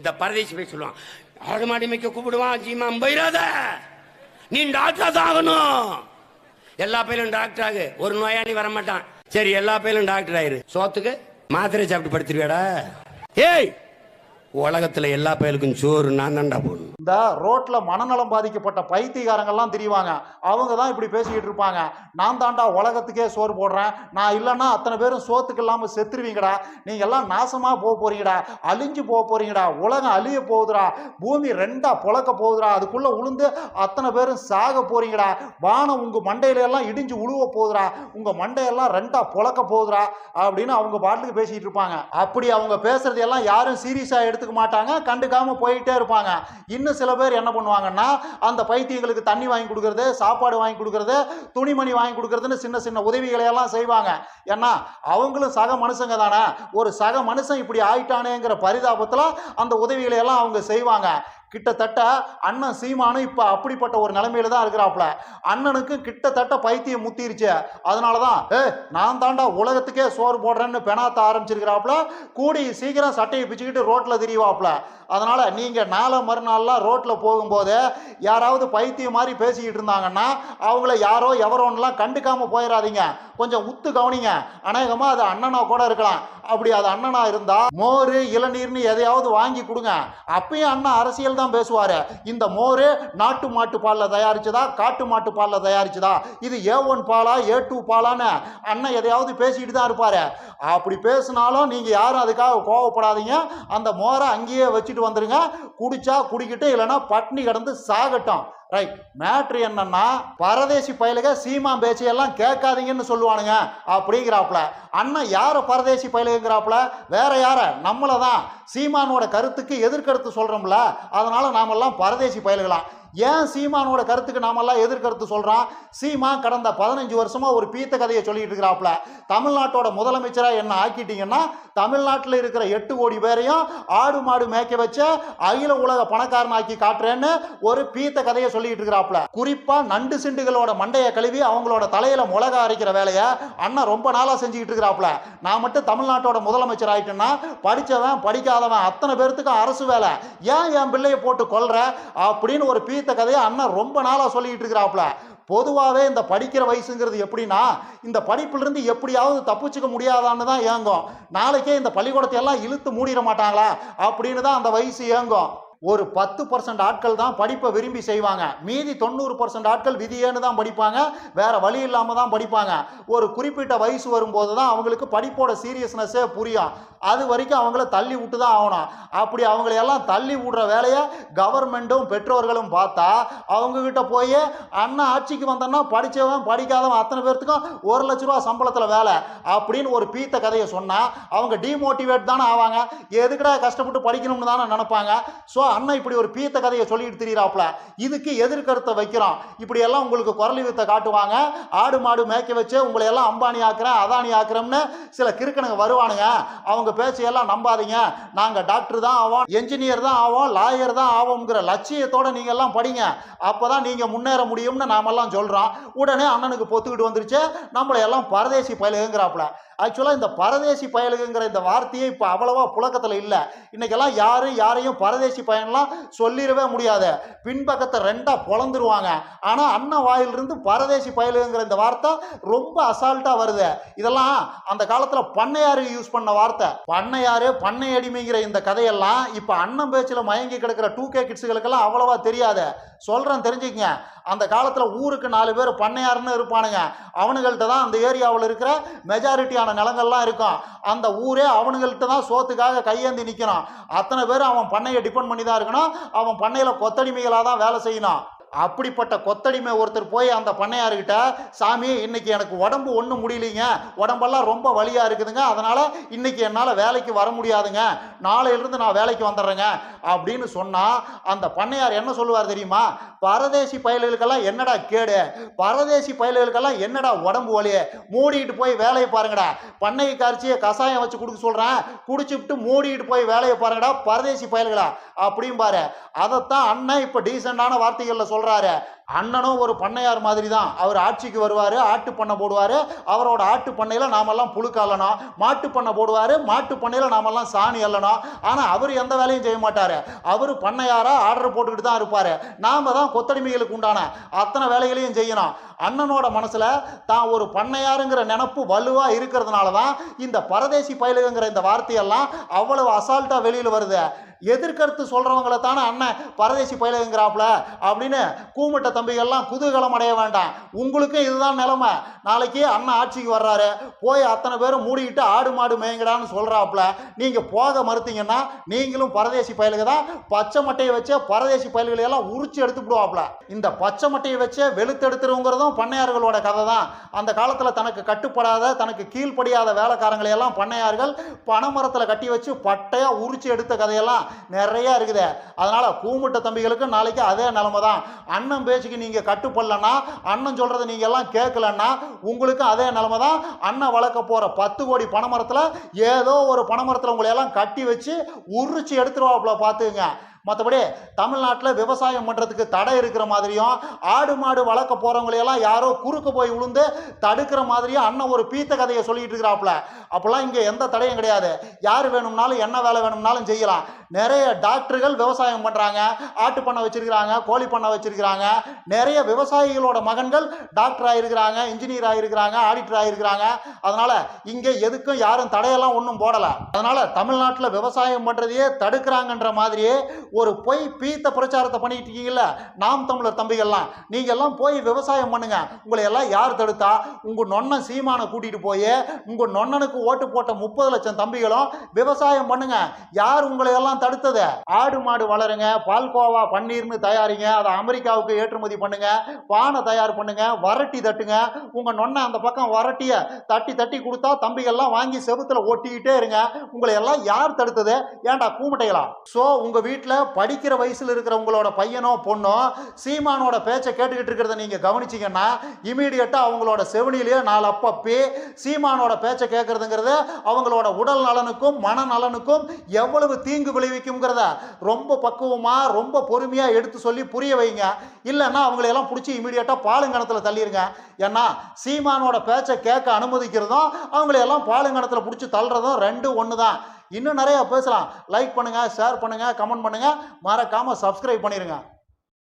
இந்த பரதேசி போய் சொல்லுவான் ஆடு மாடி மேய்க்க கூப்பிடுவான் ஜீமா போயிடாத நீ டாக்டர் தான் ஆகணும். எல்லா பையலும் டாக்டர் ஆகு. ஒரு நோயாளி வர மாட்டான் சரி எல்லா பையலும் டாக்டர் ஆயிரு. சோத்துக்கு மாத்திரை சாப்பிட்டு படுத்துருவியாடா ஏய் உலகத்துல எல்லா பயலுக்கும் சோறு நான் தான்டா போடணும். இந்த ரோட்ல மனநலம் பாதிக்கப்பட்ட பைத்தியகாரங்கள்லாம் தெரியுவாங்க அவங்க தான் இப்படி பேசிக்கிட்டு இருப்பாங்க. நான் தாண்டா உலகத்துக்கே சோறு போடுறேன். நான் இல்லைன்னா அத்தனை பேரும் சோத்துக்கு இல்லாமல் செத்துருவீங்கடா. நீங்க எல்லாம் நாசமா போக போறீங்கடா. அழிஞ்சு போக போறீங்கடா. உலகம் அழிய போகுதுடா. பூமி ரெண்டா புழக்க போகுதுடா. அதுக்குள்ள உளுந்து அத்தனை பேரும் சாக போறீங்கடா. வானம் உங்க மண்டையில எல்லாம் இடிஞ்சு உழுவ போகுதுடா. உங்க மண்டையெல்லாம் ரெண்டா புழக்க போகுதுடா அப்படின்னு அவங்க பாட்டுக்கு பேசிட்டு இருப்பாங்க. அப்படி அவங்க பேசுறது எல்லாம் யாரும் சீரியஸா எடுத்துக்க மாட்டாங்க. கண்டுக்காம போயிட்டே இருப்பாங்க. இன்னும் சில பேர் என்ன பண்ணுவாங்கன்னா அந்த பைத்தியங்களுக்கு தண்ணி வாங்கி கொடுக்கறது சாப்பாடு வாங்கி கொடுக்கறது துணிமணி வாங்கி கொடுக்கறதுன்னு சின்ன சின்ன உதவிகளை எல்லாம் செய்வாங்க. ஏன்னா அவங்களும் சக மனுஷங்க தானே. ஒரு சக மனுஷன் இப்படி ஆயிட்டானேங்கிற பரிதாபத்தில் அந்த உதவிகளை எல்லாம் அவங்க செய்வாங்க. கிட்டத்தட்ட அண்ணன் சீமானும் இப்போ அப்படிப்பட்ட ஒரு நிலைமையில தான் இருக்கிறாப்புல. அண்ணனுக்கு கிட்டத்தட்ட பைத்தியம் முத்திருச்சு. அதனால தான் ஏ நான் தாண்டா உலகத்துக்கே சோறு போடுறேன்னு பெணாத்த ஆரம்பிச்சிருக்கிறாப்புல. கூடி சீக்கிரம் சட்டையை பிச்சுக்கிட்டு ரோட்டில் திரிவாப்புல. அதனால் நீங்கள் நாளை மறுநாள்லாம் ரோட்டில் போகும்போது யாராவது பைத்தியம் மாதிரி பேசிக்கிட்டு இருந்தாங்கன்னா அவங்கள யாரோ எவரோன்னுலாம் கண்டுக்காமல் போயிடாதீங்க கொஞ்சம் உத்து கவனிங்க. அநேகமாக அது அண்ணனோ கூட இருக்கலாம். அப்படி அது அண்ணனா இருந்தா மோர் இளநீர்னு எதையாவது வாங்கி கொடுங்க. அப்பயும் அண்ணன் அரசியல் தான் பேசுவாரு. இந்த மோர் நாட்டு மாட்டு பாலில் தயாரிச்சதா காட்டு மாட்டு பாலில் தயாரிச்சதா? இது ஏ ஒன் பாலா ஏ டூ பாலான்னு அண்ணன் எதையாவது பேசிக்கிட்டு தான் இருப்பாரு. அப்படி பேசினாலும் நீங்க யாரும் அதுக்காக கோவப்படாதீங்க. அந்த மோரை அங்கேயே வச்சுட்டு வந்துருங்க. குடிச்சா குடிக்கிட்டு இல்லைன்னா பட்னி கிடந்து சாகட்டும். ரைட் மேட்ரு என்னன்னா பரதேசி பயலுக சீமா பேச்சையெல்லாம் கேட்காதீங்கன்னு சொல்லுவானுங்க அப்படிங்கிறாப்புல. அண்ணன் யார பரதேசி பயலுங்கிறாப்புல வேற யார? நம்மளை தான் சீமானோட கருத்துக்கு எதிர்கருத்து சொல்றோம்ல. அதனால நாமெல்லாம் பரதேசி பயலுகளாம். ஏன் சீமானோட கருத்துக்கு நாமெல்லாம் எதிர்கருத்து சொல்கிறான் சீமா கடந்த பதினஞ்சு வருஷமா ஒரு பீத்த கதையை சொல்லிட்டு இருக்கிறாப்புல. தமிழ்நாட்டோட முதலமைச்சரா என்ன ஆக்கிட்டீங்கன்னா தமிழ்நாட்டில் இருக்கிற எட்டு கோடி பேரையும் ஆடு மாடு மேய்க்க வச்ச அகில உலக பணக்காரன் ஆக்கி காட்டுறேன்னு ஒரு பீத்த கதையை சொல்லிட்டு இருக்கிறாப்புல. குறிப்பாக நண்டு சிண்டுகளோட மண்டையை கழுவி அவங்களோட தலையில் மிளகா அரைக்கிற வேலையை அண்ணன் ரொம்ப நாளாக செஞ்சுக்கிட்டு இருக்கிறாப்புல. நான் மட்டும் தமிழ்நாட்டோட முதலமைச்சர் ஆயிட்டேன்னா படித்தவன் படிக்காதவன் அத்தனை பேர்த்துக்கும் அரசு வேலை. ஏன் என் பிள்ளையை போட்டு கொல்ற? அப்படின்னு ஒரு பீ பீத்த கதையை அண்ணன் ரொம்ப நாளா சொல்லிட்டு இருக்கிறாப்புல. பொதுவாகவே இந்த படிக்கிற வயசுங்கிறது எப்படின்னா இந்த படிப்பிலிருந்து எப்படியாவது தப்பிச்சுக்க முடியாதான்னு தான் ஏங்கும். நாளைக்கே இந்த பள்ளிக்கூடத்தை எல்லாம் இழுத்து மூடிட மாட்டாங்களா? அப்படின்னு தான் அந்த வயசு ஏங்கும். ஒரு பத்து பர்சன்ட் ஆட்கள் தான் படிப்பை விரும்பி செய்வாங்க. மீதி தொண்ணூறு பர்சன்ட் ஆட்கள் விதியேன்னு தான் படிப்பாங்க. வேற வழி இல்லாமல் தான் படிப்பாங்க. ஒரு குறிப்பிட்ட வயசு வரும்போது தான் அவங்களுக்கு படிப்போட சீரியஸ்னஸ்ஸே புரியும். அது வரைக்கும் அவங்கள தள்ளி விட்டு தான் ஆகணும். அப்படி அவங்களையெல்லாம் தள்ளி விடுற வேலையை கவர்மெண்ட்டும் பெற்றோர்களும் பார்த்தா அவங்கக்கிட்ட போய் அண்ணன் ஆட்சிக்கு வந்தோன்னா படித்தவன் படிக்காதவன் அத்தனை பேர்த்துக்கும் ஒரு லட்ச ரூபா சம்பளத்தில் வேலை அப்படின்னு ஒரு பீத்த கதையை சொன்னால் அவங்க டிமோட்டிவேட் தானே ஆவாங்க. எதுக்குடா கஷ்டப்பட்டு படிக்கணும்னு தானே நினைப்பாங்க. ஸோ அண்ணன் இப்படி ஒரு பீத்த கதையை சொல்லிட்டு தெரியிறாப்புல. இதுக்கு எதிர்கருத்தை வைக்கிறோம் இப்படி எல்லாம் உங்களுக்கு குரல் வித்தை காட்டுவாங்க. ஆடு மாடு மேய்க்க வச்சு உங்களை எல்லாம் அம்பானி ஆக்குறேன் அதானி ஆக்குறோம்னு சில கிறுக்கனுங்க வருவானுங்க. அவங்க பேச்சையெல்லாம் நம்பாதீங்க. நாங்கள் டாக்டர் தான் ஆவோம் என்ஜினியர் தான் ஆவோம் லாயர் தான் ஆவோங்கிற லட்சியத்தோட நீங்க எல்லாம் படிங்க. அப்பதான் நீங்க முன்னேற முடியும்னு நாமெல்லாம் சொல்றோம். உடனே அண்ணனுக்கு பொத்துக்கிட்டு வந்துருச்சு. நம்மளை எல்லாம் பரதேசி பயிலுங்கிறாப்புல ஆக்சுவலாக இந்த பரதேசி பயலுங்கிற இந்த வார்த்தையே இப்போ அவ்வளவா புழக்கத்தில் இல்லை. இன்னைக்கெல்லாம் யாரும் யாரையும் பரதேசி பயன்லாம் சொல்லிடவே முடியாது. பின்பக்கத்தை ரெண்டாக பொழந்துருவாங்க. ஆனால் அண்ணன் வாயிலிருந்து பரதேசி பயலுங்கிற இந்த வார்த்தை ரொம்ப அசால்ட்டாக வருது. இதெல்லாம் அந்த காலத்தில் பண்ணையாரு யூஸ் பண்ண வார்த்தை. பண்ணையாரு பண்ணை அடிமைங்கிற இந்த கதையெல்லாம் இப்போ அண்ணன் பேச்சில் மயங்கி கிடக்கிற டூ கே கிட்ஸுகளுக்கெல்லாம் அவ்வளவா தெரியாது. சொல்கிறேன் தெரிஞ்சுக்கங்க. அந்த காலத்தில் ஊருக்கு நாலு பேர் பண்ணையாருன்னு இருப்பானுங்க. அவனுங்கள்ட்ட தான் அந்த ஏரியாவில் இருக்கிற மெஜாரிட்டியான நிலங்கள்லாம் இருக்கும் அந்த ஊரே அவனுங்கள்ட்ட தான் சோத்துக்காக கையேந்தி நிற்கிறான் அத்தனை பேர் அவன் பண்ணையை டிபெண்ட் பண்ணி தான் இருக்கணும். அவன் பண்ணையில் கொத்தடிமைகளாக தான் வேலை செய்யணும் அப்படிப்பட்ட கொத்தடிமை ஒருத்தர் போய் அந்த பண்ணையாருக்கிட்ட சாமி இன்னைக்கு எனக்கு உடம்பு ஒன்றும் முடியலைங்க. உடம்பெல்லாம் ரொம்ப வலியாக இருக்குதுங்க. அதனால் இன்னைக்கு என்னால் வேலைக்கு வர முடியாதுங்க. நாளையிலிருந்து நான் வேலைக்கு வந்துடுறேங்க. அப்படின்னு சொன்னால் அந்த பண்ணையார் என்ன சொல்லுவார் தெரியுமா? பரதேசி பயல்களுக்கெல்லாம் என்னடா கேடு? பரதேசி பயல்களுக்கெல்லாம் என்னடா உடம்பு வலி? மூடிக்கிட்டு போய் வேலையை பாருங்கடா. பண்ணையை கரைச்சி கசாயம் வச்சு கொடுக்க சொல்கிறேன் குடிச்சுட்டு மூடிக்கிட்டு போய் வேலையை பாருங்கடா பரதேசி பயல்களா? அப்படிம்பாரு. அதைத்தான் அண்ணன் இப்போ டீசெண்டான வார்த்தைகளில் சொல்கிறாரு அண்ணனும் ஒரு பண்ணையார் மாதிரி தான் அவர் ஆட்சிக்கு வருவார் ஆட்டு பண்ணை போடுவார். அவரோட ஆட்டு பண்ணையில் நாமெல்லாம் புழுக்காலணும் மாட்டு பண்ணை போடுவார் மாட்டு பண்ணையில் நாமெல்லாம் சாணி அள்ளணும் ஆனால் அவர் எந்த வேலையும் செய்ய மாட்டார். அவர் பண்ணையாராக ஆர்டர் போட்டுக்கிட்டு தான் இருப்பார். நாம் தான் கொத்தடிமைகளுக்கு உண்டான அத்தனை வேலைகளையும் செய்யணும். அண்ணனோட மனசில் தான் ஒரு பண்ணையாருங்கிற நினப்பு வலுவாக இருக்கிறதுனால தான் இந்த பரதேசி பயலுங்கிற இந்த வார்த்தையெல்லாம் அவ்வளவு அசால்ட்டாக வெளியில் வருது. எதிர்கருத்து சொல்கிறவங்கள தானே அண்ணன் பரதேசி பயலுங்கிறாப்புல அப்படின்னு கூமுட்ட தம்பிகள்லாம் குதூகலம் அடைய வேண்டாம். உங்களுக்கும் இதுதான் நிலமை. நாளைக்கு அண்ணன் ஆட்சிக்கு வர்றாரு. போய் அத்தனை பேரும் மூடிக்கிட்டு ஆடு மாடு மேய்ங்கடான்னு சொல்கிறாப்புல நீங்கள் போக மறுத்தீங்கன்னா நீங்களும் பரதேசி பயலுக தான் பச்சை மட்டையை வச்சே பரதேசி பயல்களை எல்லாம் உரிச்சு எடுத்து விடுவாப்புல இந்த பச்சை மட்டையை வச்சே வெளுத்தெடுத்துருங்கிறதும் பண்ணையார்களோட கதை தான் அந்த காலத்தில் தனக்கு கட்டுப்படாத தனக்கு கீழ்ப்படியாத வேலைக்காரங்களை எல்லாம் பண்ணையார்கள் பனைமரத்தில் கட்டி வச்சு பட்டையாக உரிச்சு எடுத்த கதையெல்லாம் நிறைய இருக்குது. அதனால் கூமுட்ட தம்பிகளுக்கு நாளைக்கு அதே நிலமை தான் அண்ணன் பேச்சுக்கு நீங்கள் கட்டுப்படலன்னா அண்ணன் சொல்கிறத நீங்கள் எல்லாம் கேட்கலன்னா உங்களுக்கும் அதே நிலமை தான் அண்ணன் வளர்க்க போகிற பத்து கோடி பனைமரத்தில் ஏதோ ஒரு பனைமரத்தில் உங்களை எல்லாம் கட்டி வச்சு உரிச்சு எடுத்துருவாப்புல பார்த்துங்க மற்றபடி தமிழ்நாட்டில் விவசாயம் பண்ணுறதுக்கு தடை இருக்கிற மாதிரியும் ஆடு மாடு வளர்க்க போகிறவங்களையெல்லாம் யாரோ குறுக்க போய் விழுந்து தடுக்கிற மாதிரியும் அண்ணன் ஒரு பீத்த கதையை சொல்லிட்டு இருக்கிறாப்புல. அப்போல்லாம் இங்கே எந்த தடையும் கிடையாது. யார் வேணும்னாலும் என்ன வேலை வேணும்னாலும் செய்யலாம். நிறைய டாக்டர்கள் விவசாயம் பண்ணுறாங்க ஆட்டு பண்ணை வச்சிருக்கிறாங்க கோழி பண்ணை வச்சிருக்கிறாங்க. நிறைய விவசாயிகளோட மகன்கள் டாக்டர் ஆகிருக்கிறாங்க இன்ஜினியர் ஆகிருக்கிறாங்க ஆடிட்டர் ஆகிருக்கிறாங்க அதனால் இங்கே எதுக்கும் யாரும் தடையெல்லாம் ஒன்றும் போடலை. அதனால் தமிழ்நாட்டில் விவசாயம் பண்ணுறதையே தடுக்கிறாங்கன்ற மாதிரியே ஒரு பொய் பீத்த பிரச்சாரத்தை பண்ணிக்கிட்டு இருக்கீங்கல்ல நாம் தமிழர் தம்பிகள்லாம் நீங்க எல்லாம் போய் விவசாயம் பண்ணுங்க. உங்களை எல்லாம் யார் தடுத்தா? உங்கள் நொண்ணன் சீமானை கூட்டிகிட்டு போய் உங்கள் நொண்ணனுக்கு ஓட்டு போட்ட முப்பது லட்சம் தம்பிகளும் விவசாயம் பண்ணுங்க. யார் உங்களை எல்லாம் தடுத்தது? ஆடு மாடு வளருங்க பால்கோவா பன்னீர்னு தயாரிங்க அதை அமெரிக்காவுக்கு ஏற்றுமதி பண்ணுங்க பானை தயார் பண்ணுங்க வரட்டி தட்டுங்க. உங்கள் நொண்ணை அந்த பக்கம் வரட்டியை தட்டி தட்டி கொடுத்தா தம்பிகள்லாம் வாங்கி செவுத்துல ஒட்டிக்கிட்டே இருங்க. உங்களை எல்லாம் யார் தடுத்தது? ஏன்டா கூமட்டைகளா? ஸோ உங்கள் வீட்டில் படிக்கிற வயசில் இருக்கிறவங்களோட பையனோ பொண்ணோ சீமானோட பேச்சை கேட்டுக்கிட்டு இருக்கிறத நீங்கள் கவனிச்சிங்கன்னா இமீடியட்டாக அவங்களோட செவனிலேயே நாலு அப்பப்பி சீமானோட பேச்சை கேட்குறதுங்கிறது அவங்களோட உடல் நலனுக்கும் மன நலனுக்கும் எவ்வளவு தீங்கு விளைவிக்குங்கிறத ரொம்ப பக்குவமாக ரொம்ப பொறுமையாக எடுத்து சொல்லி புரிய வைங்க. இல்லைன்னா அவங்களையெல்லாம் பிடிச்சி இமீடியட்டாக பாலுங்கணத்தில் தள்ளிருங்க. ஏன்னா சீமானோட பேச்சை கேட்க அனுமதிக்கிறதும் அவங்களையெல்லாம் பாலுங்கணத்தில் பிடிச்சி தள்ளுறதும் ரெண்டு ஒன்று தான் இன்னும் நிறையா பேசலாம். லைக் பண்ணுங்கள் ஷேர் பண்ணுங்கள் கமெண்ட் பண்ணுங்கள் மறக்காமல் சப்ஸ்கிரைப் பண்ணிடுங்க